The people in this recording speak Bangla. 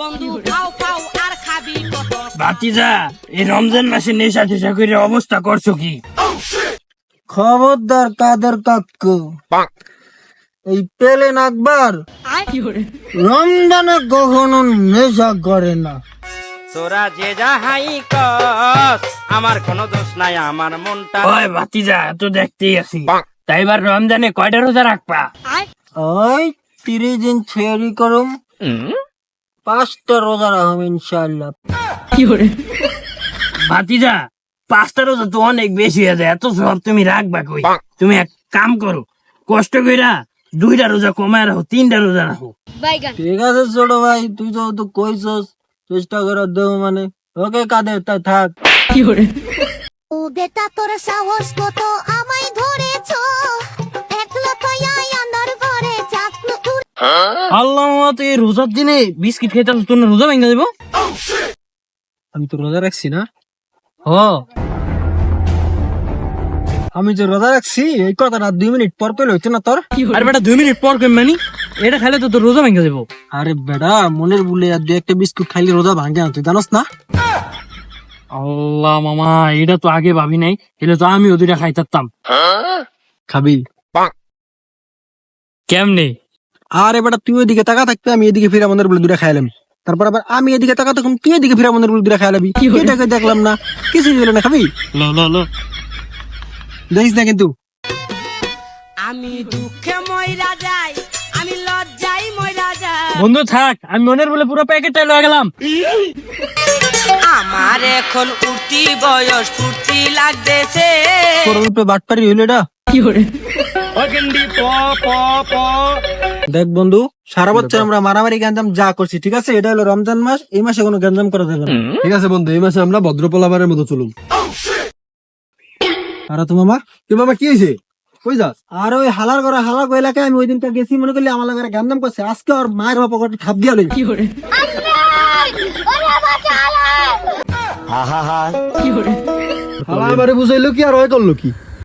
বন্ধু খাও খাও আর খাবি কত? ভাতিজা এই রমজান মাসে নেশা টেশা করে অবস্থা করছ কি? খবরদার কাদের কাকু? এই পেলেন আকবর। রমজানে কখনো নেশা করে না। তোরা যে যাহাই কস আমার কোনো দোষ নাই আমার মনটা ওই ভাতিজা তো দেখতেই আছি। তাই এবার রমজানে কয়টা রোজা রাখবা? ওই তিরিশ দিন ছেড়ি করুম। পাঁচটা রোজা রাখুম ইনশাল্লাহ ভাতিজা পাঁচটা রোজা তো অনেক বেশি হয়ে যায় এত সব তুমি রাখবা কই? তুমি এক কাম করো কষ্ট কইরা দুইটা রোজা কমায় রাখো তিনটা রোজা রাখো। ঠিক আছে ছোট ভাই তুই তো তো কইছস চেষ্টা করে দেব মানে। ওকে কাদের তা থাক। কি ও বেটা তোর সাহস কত? আমায় আল্লাহ তো এই রোজার দিনে বিস্কিট খেতে তোর রোজা ভেঙে দেবো? আমি তো রোজা রাখছি না। ও আমি যে রোজা রাখছি এই কথাটা দুই মিনিট পর পেলে হইতো না তোর? আর বেটা দুই মিনিট পর কেন মানি? এটা খাইলে তো তোর রোজা ভেঙে দেবো। আরে বেটা মনের বলে আর দুই একটা বিস্কুট খাইলে রোজা ভাঙে না তুই জানোস না? আল্লাহ মামা এটা তো আগে ভাবি নাই। এটা তো আমিও দুইটা খাইতাম। খাবি। কেমনে? আরে বেটা তুই ওইদিকে তাকা থাকতে আমি এদিকে ফিরে আমাদের বলে দুটা খাইলাম তারপর আবার আমি এদিকে তাকা তখন তুই এদিকে ফিরে আমাদের বলে দুটা খাইলাবি এটাকে দেখলাম না। কিছু দিল না খাবি? ল ল ল। দেখিস না কিন্তু। আমি দুঃখে ময়রা যাই আমি লজ্জাই ময়রা যাই। বন্ধু থাক আমি মনের বলে পুরো প্যাকেটটাই লয়ে গেলাম। আমার এখন উঠতি বয়স ফুর্তি লাগতেছে। তোর উপরে বাটপারি হইল এটা। দেখ বন্ধু সারা বছর আমরা মারামারি গ্যাঞ্জাম যা করছি ঠিক আছে? এটা হলো রমজান মাস এই মাসে কোনো গ্যাঞ্জাম করা যাবে না। ঠিক আছে বন্ধু এই মাসে আমরা ভদ্রপলাবারের মতো চলুন। আর তো মামা তুই মামা কি হয়েছে? কই যাস? আর ওই হালার করে হালার করে এলাকায় আমি ওই দিনটা গেছি মনে করলি আমার লাগে গ্যাঞ্জাম করছে। আজকে ওর মায়ের বাবা পকেটে ঠাপ দিয়া লই হালা আমারে বুঝাইলো কি আর ওই করল কি?